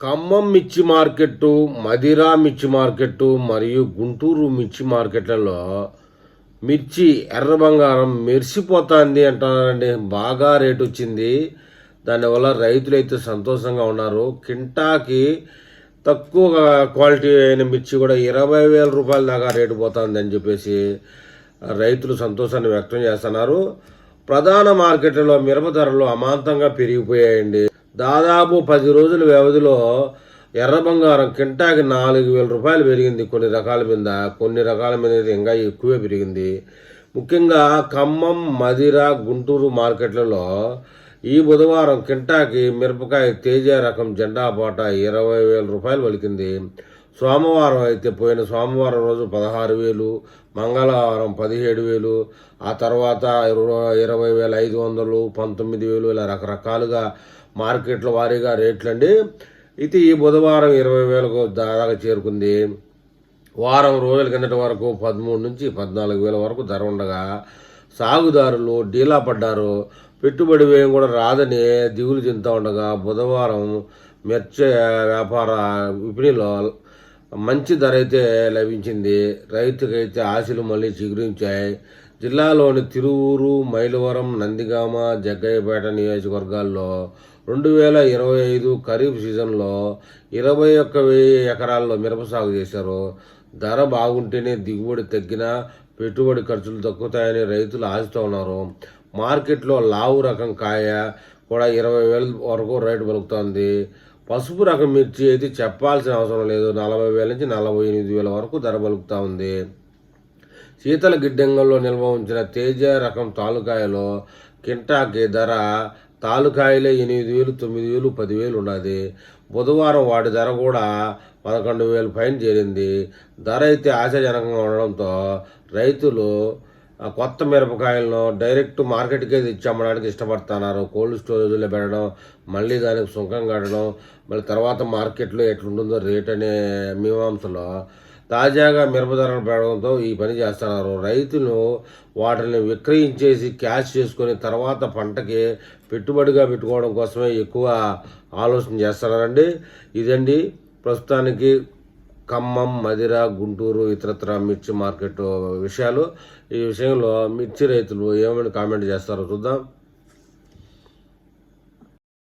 ఖమ్మం మిర్చి మార్కెట్టు మదిరా మిర్చి మార్కెట్టు మరియు గుంటూరు మిర్చి మార్కెట్లలో మిర్చి ఎర్ర బంగారం మెరిసిపోతుంది అంటున్నారండి. బాగా రేటు వచ్చింది. దానివల్ల రైతులు అయితే సంతోషంగా ఉన్నారు. కింటాకి తక్కువ క్వాలిటీ అయిన మిర్చి కూడా ఇరవై వేల రూపాయల దాకా రేటు పోతుంది అని చెప్పేసి రైతులు సంతోషాన్ని వ్యక్తం చేస్తున్నారు. ప్రధాన మార్కెట్లలో మిరప ధరలు అమాంతంగా పెరిగిపోయాయండి. దాదాపు పది రోజుల వ్యవధిలో ఎర్ర బంగారం కింటాకి నాలుగు వేల రూపాయలు పెరిగింది. కొన్ని రకాల మీద కొన్ని రకాల మీద ఇంకా ఎక్కువే పెరిగింది. ముఖ్యంగా ఖమ్మం మదిర గుంటూరు మార్కెట్లలో ఈ బుధవారం కింటాకి మిరపకాయ తేజ రకం జెండా పాట ఇరవై వేల రూపాయలు పలికింది సోమవారం అయితే పోయిన సోమవారం రోజు పదహారు వేలు మంగళవారం పదిహేడు వేలు ఆ తర్వాత ఇరవై- ఇరవై వేల ఐదు వందలు పంతొమ్మిది వేలు ఇలా రకరకాలుగా మార్కెట్ల వారీగా రేట్లండి. ఇది ఈ బుధవారం ఇరవై వేలకు దాదాగా చేరుకుంది. వారం రోజుల కిందటి వరకు పదమూడు నుంచి పద్నాలుగు వేల వరకు ధర ఉండగా సాగుదారులు డీలా పడ్డారు. పెట్టుబడి వ్యయం కూడా రాదని దిగులు చెందుతూ ఉండగా బుధవారం మిర్చి వ్యాపార విపణిలో మంచి ధర అయితే లభించింది. రైతుకైతే ఆశలు మళ్ళీ చిగురించాయి. జిల్లాలోని తిరువూరు మైలవరం నందిగామ జగ్గయ్యపేట నియోజకవర్గాల్లో రెండు వేల ఇరవై ఐదు ఖరీఫ్ సీజన్లో ఇరవై ఒక్క వెయ్యి ఎకరాల్లో మిరప సాగు చేశారు. ధర బాగుంటేనే దిగుబడి తగ్గినా పెట్టుబడి ఖర్చులు తగ్గుతాయని రైతులు ఆశతో ఉన్నారు. మార్కెట్లో లావు రకం కాయ కూడా ఇరవై వేల వరకు రేటు పలుకుతోంది. పసుపు రకం మిర్చి అయితే చెప్పాల్సిన అవసరం లేదు. నలభై వేల నుంచి నలభై ఎనిమిది వేల వరకు ధర పలుకుతూ ఉంది. శీతల గిడ్డంగంలో నిల్వ ఉంచిన తేజ రకం తాలుకాయలో కింటాకి ధర తాలుకాయలే ఎనిమిది వేలు తొమ్మిది వేలు పదివేలు ఉన్నది. బుధవారం వాటి ధర కూడా పదకొండు వేలు పైన చేరింది. ధర అయితే ఆశాజనకంగా ఉండడంతో రైతులు కొత్త మిరపకాయలను డైరెక్ట్ మార్కెట్కే తెచ్చి అమ్మడానికి ఇష్టపడుతున్నారు. కోల్డ్ స్టోరేజ్లో పెట్టడం మళ్ళీ దానికి సుంకం కట్టడం మళ్ళీ తర్వాత మార్కెట్లో ఎట్లుంటుందో రేట్ అనే మీమాంసలో తాజాగా మిరప ధరలు పెరగడంతో ఈ పని చేస్తున్నారు. రైతులు వాటిని విక్రయించేసి క్యాష్ చేసుకొని తర్వాత పంటకి పెట్టుబడిగా పెట్టుకోవడం కోసమే ఎక్కువ ఆలోచన చేస్తున్నారండి. ఇదండి ప్రస్తుతానికి ఖమ్మం మదిర గుంటూరు ఇతరత్ర మిర్చి మార్కెట్ విషయాలు. ఈ విషయంలో మిర్చి రైతులు ఏమని కామెంట్ చేస్తారో చూద్దాం.